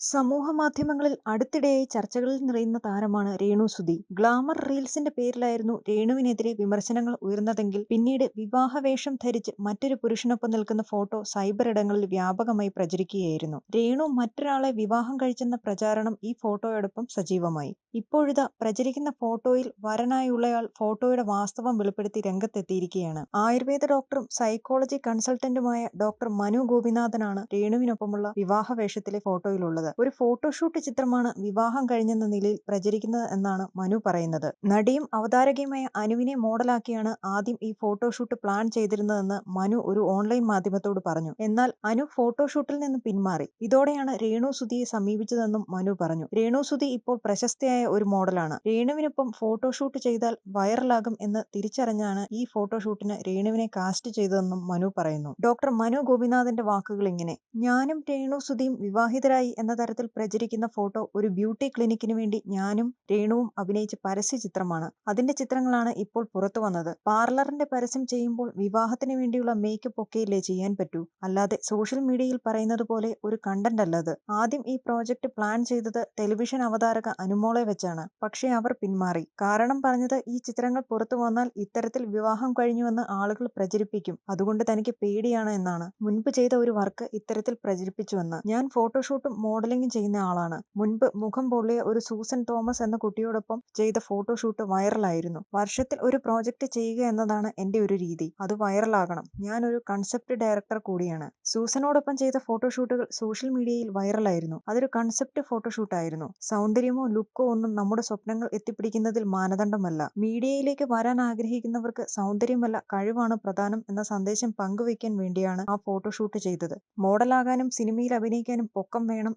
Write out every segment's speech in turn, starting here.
സമൂഹമാധ്യമങ്ങളിൽ അടുത്തിടെയായി ചർച്ചകളിൽ നിറയുന്ന താരമാണ് രേണു സുധി. ഗ്ലാമർ റീൽസിന്റെ പേരിലായിരുന്നു രേണുവിനെതിരെ വിമർശനങ്ങൾ ഉയർന്നതെങ്കിൽ പിന്നീട് വിവാഹവേഷം ധരിച്ച് മറ്റൊരു പുരുഷനൊപ്പം നിൽക്കുന്ന ഫോട്ടോ സൈബർ ഇടങ്ങളിൽ വ്യാപകമായി പ്രചരിക്കുകയായിരുന്നു. രേണു മറ്റൊരാളെ വിവാഹം കഴിച്ചെന്ന പ്രചാരണം ഈ ഫോട്ടോയോടൊപ്പം സജീവമായി. ഇപ്പോഴിതാ പ്രചരിക്കുന്ന ഫോട്ടോയിൽ വരനായുള്ളയാൾ ഫോട്ടോയുടെ വാസ്തവം വെളിപ്പെടുത്തി രംഗത്തെത്തിയിരിക്കുകയാണ്. ആയുർവേദ ഡോക്ടറും സൈക്കോളജി കൺസൾട്ടന്റുമായ ഡോക്ടർ മനു ഗോപിനാഥനാണ് രേണുവിനൊപ്പമുള്ള വിവാഹവേഷത്തിലെ ഫോട്ടോയിലുള്ളത്. ഒരു ഫോട്ടോഷൂട്ട് ചിത്രമാണ് വിവാഹം കഴിഞ്ഞെന്ന നിലയിൽ പ്രചരിക്കുന്നത് എന്നാണ് മനു പറയുന്നത്. നടിയും അവതാരകയുമായ അനുവിനെ മോഡലാക്കിയാണ് ആദ്യം ഈ ഫോട്ടോഷൂട്ട് പ്ലാൻ ചെയ്തിരുന്നതെന്ന് മനു ഒരു ഓൺലൈൻ മാധ്യമത്തോട് പറഞ്ഞു. എന്നാൽ അനു ഫോട്ടോഷൂട്ടിൽ നിന്ന് പിന്മാറി. ഇതോടെയാണ് രേണു സുധിയെ സമീപിച്ചതെന്നും മനു പറഞ്ഞു. രേണു സുധി ഇപ്പോൾ പ്രശസ്തയായ ഒരു മോഡലാണ്. രേണുവിനൊപ്പം ഫോട്ടോഷൂട്ട് ചെയ്താൽ വൈറലാകും എന്ന് തിരിച്ചറിഞ്ഞാണ് ഈ ഫോട്ടോഷൂട്ടിന് രേണുവിനെ കാസ്റ്റ് ചെയ്തതെന്നും മനു പറയുന്നു. ഡോക്ടർ മനു ഗോപിനാഥിന്റെ വാക്കുകൾ ഇങ്ങനെ ഞാനും രേണു സുധിയും വിവാഹിതരായി എന്ന തരത്തിൽ പ്രചരിക്കുന്ന ഫോട്ടോ ഒരു ബ്യൂട്ടി ക്ലിനിക്കിന് വേണ്ടി ഞാനും രേണുവും അഭിനയിച്ച പരസ്യ ചിത്രമാണ് അതിന്റെ ചിത്രങ്ങളാണ് ഇപ്പോൾ പുറത്തു വന്നത് പാർലറിന്റെ പരസ്യം ചെയ്യുമ്പോൾ വിവാഹത്തിന് വേണ്ടിയുള്ള മേക്കപ്പ് ഒക്കെയല്ലേ ചെയ്യാൻ പറ്റൂ. അല്ലാതെ സോഷ്യൽ മീഡിയയിൽ പറയുന്നത് പോലെ ഒരു കണ്ടന്റ് അല്ലത് ആദ്യം ഈ പ്രോജക്ട് പ്ലാൻ ചെയ്തത് ടെലിവിഷൻ അവതാരക അനുമോളെ വെച്ചാണ്. പക്ഷേ അവർ പിന്മാറി. കാരണം പറഞ്ഞത് ഈ ചിത്രങ്ങൾ പുറത്തു വന്നാൽ ഇത്തരത്തിൽ വിവാഹം കഴിഞ്ഞുവെന്ന് ആളുകൾ പ്രചരിപ്പിക്കും. അതുകൊണ്ട് തനിക്ക് പേടിയാണ് എന്നാണ്. മുൻപ് ചെയ്ത ഒരു വർക്ക് ഇത്തരത്തിൽ പ്രചരിപ്പിച്ചുവെന്ന്. ഞാൻ ഫോട്ടോഷൂട്ടും മോഡലിംഗും ചെയ്യുന്ന ആളാണ്. മുൻപ് മുഖം പൊള്ളിയ ഒരു സൂസൻ തോമസ് എന്ന കുട്ടിയോടൊപ്പം ചെയ്ത ഫോട്ടോഷൂട്ട് വൈറലായിരുന്നു. വർഷത്തിൽ ഒരു പ്രോജക്റ്റ് ചെയ്യുക എന്നതാണ് എന്റെ ഒരു രീതി. അത് വൈറലാകണം. ഞാൻ ഒരു കൺസെപ്റ്റ് ഡയറക്ടർ കൂടിയാണ്. സൂസനോടൊപ്പം ചെയ്ത ഫോട്ടോഷൂട്ടുകൾ സോഷ്യൽ മീഡിയയിൽ വൈറലായിരുന്നു. അതൊരു കൺസെപ്റ്റ് ഫോട്ടോഷൂട്ടായിരുന്നു. സൗന്ദര്യമോ ലുക്കോ ഒന്നും നമ്മുടെ സ്വപ്നങ്ങൾ എത്തിപ്പിടിക്കുന്നതിൽ മാനദണ്ഡമല്ല. മീഡിയയിലേക്ക് വരാൻ ആഗ്രഹിക്കുന്നവർക്ക് സൗന്ദര്യമല്ല കഴിവാണ് പ്രധാനം എന്ന സന്ദേശം പങ്കുവയ്ക്കാൻ വേണ്ടിയാണ് ആ ഫോട്ടോഷൂട്ട് ചെയ്തത്. മോഡലാകാനും സിനിമയിൽ അഭിനയിക്കാനും പൊക്കം വേണം,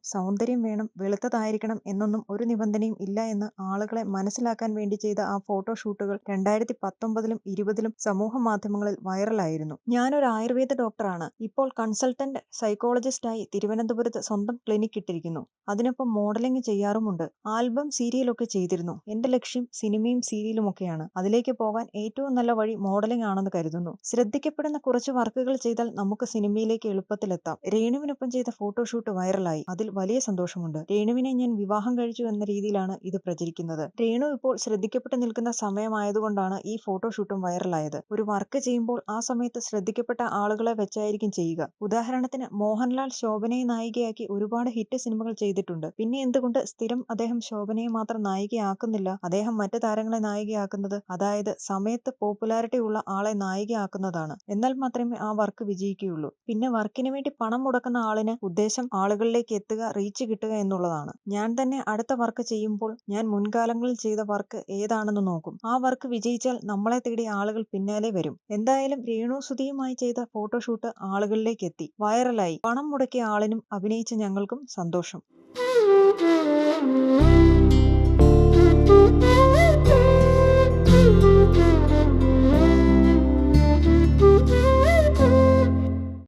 വേണം, വെളുത്തതായിരിക്കണം എന്നൊന്നും ഒരു നിബന്ധനയും ഇല്ല എന്ന് ആളുകളെ മനസ്സിലാക്കാൻ വേണ്ടി ചെയ്ത ആ ഫോട്ടോ ഷൂട്ടുകൾ രണ്ടായിരത്തി പത്തൊമ്പതിലും ഇരുപതിലും സമൂഹമാധ്യമങ്ങളിൽ വൈറലായിരുന്നു. ഞാനൊരു ആയുർവേദ ഡോക്ടറാണ്. ഇപ്പോൾ കൺസൾട്ടന്റ് സൈക്കോളജിസ്റ്റായി തിരുവനന്തപുരത്ത് സ്വന്തം ക്ലിനിക് ഇട്ടിരിക്കുന്നു. അതിനൊപ്പം മോഡലിംഗ് ചെയ്യാറുമുണ്ട്. ആൽബം, സീരിയലൊക്കെ ചെയ്തിരുന്നു. എന്റെ ലക്ഷ്യം സിനിമയും സീരിയലുമൊക്കെയാണ്. അതിലേക്ക് പോകാൻ ഏറ്റവും നല്ല വഴി മോഡലിംഗ് ആണെന്ന് കരുതുന്നു. ശ്രദ്ധിക്കപ്പെടുന്ന കുറച്ച് വർക്കുകൾ ചെയ്താൽ നമുക്ക് സിനിമയിലേക്ക് എളുപ്പത്തിലെത്താം. രേണുവിനൊപ്പം ചെയ്ത ഫോട്ടോഷൂട്ട് വൈറലായി. അതിൽ വലിയ സന്തോഷമുണ്ട്. രേണുവിനെ ഞാൻ വിവാഹം കഴിച്ചു എന്ന രീതിയിലാണ് ഇത് പ്രചരിക്കുന്നത്. രേണു ഇപ്പോൾ ശ്രദ്ധിക്കപ്പെട്ടു നിൽക്കുന്ന സമയമായതുകൊണ്ടാണ് ഈ ഫോട്ടോഷൂട്ടും വൈറലായത്. ഒരു വർക്ക് ചെയ്യുമ്പോൾ ആ സമയത്ത് ശ്രദ്ധിക്കപ്പെട്ട ആളുകളെ വെച്ചായിരിക്കും ചെയ്യുക. ഉദാഹരണത്തിന് മോഹൻലാൽ ശോഭനയെ നായികയാക്കി ഒരുപാട് ഹിറ്റ് സിനിമകൾ ചെയ്തിട്ടുണ്ട്. പിന്നെ എന്തുകൊണ്ട് സ്ഥിരം അദ്ദേഹം ശോഭനയെ മാത്രം നായികയാക്കുന്നില്ല. അദ്ദേഹം മറ്റു താരങ്ങളെ നായികയാക്കുന്നത്. അതായത് സമയത്ത് പോപ്പുലാരിറ്റി ഉള്ള ആളെ നായികയാക്കുന്നതാണ് എന്നാൽ മാത്രമേ ആ വർക്ക് വിജയിക്കുകയുള്ളൂ. പിന്നെ വർക്കിന് വേണ്ടി പണം മുടക്കുന്ന ആളിന് ഉദ്ദേശം ആളുകളിലേക്ക് എത്തുക, റീച്ച് കിട്ടുക എന്നുള്ളതാണ്. ഞാൻ തന്നെ അടുത്ത വർക്ക് ചെയ്യുമ്പോൾ ഞാൻ മുൻകാലങ്ങളിൽ ചെയ്ത വർക്ക് ഏതാണെന്ന് നോക്കും. ആ വർക്ക് വിജയിച്ചാൽ നമ്മളെ തേടി ആളുകൾ പിന്നാലെ വരും. എന്തായാലും രേണു സുധിയുമായി ചെയ്ത ഫോട്ടോഷൂട്ട് ആളുകളിലേക്ക് എത്തി. വൈറലായി. പണം മുടക്കിയ ആളിനും അഭിനയിച്ച ഞങ്ങൾക്കും സന്തോഷം.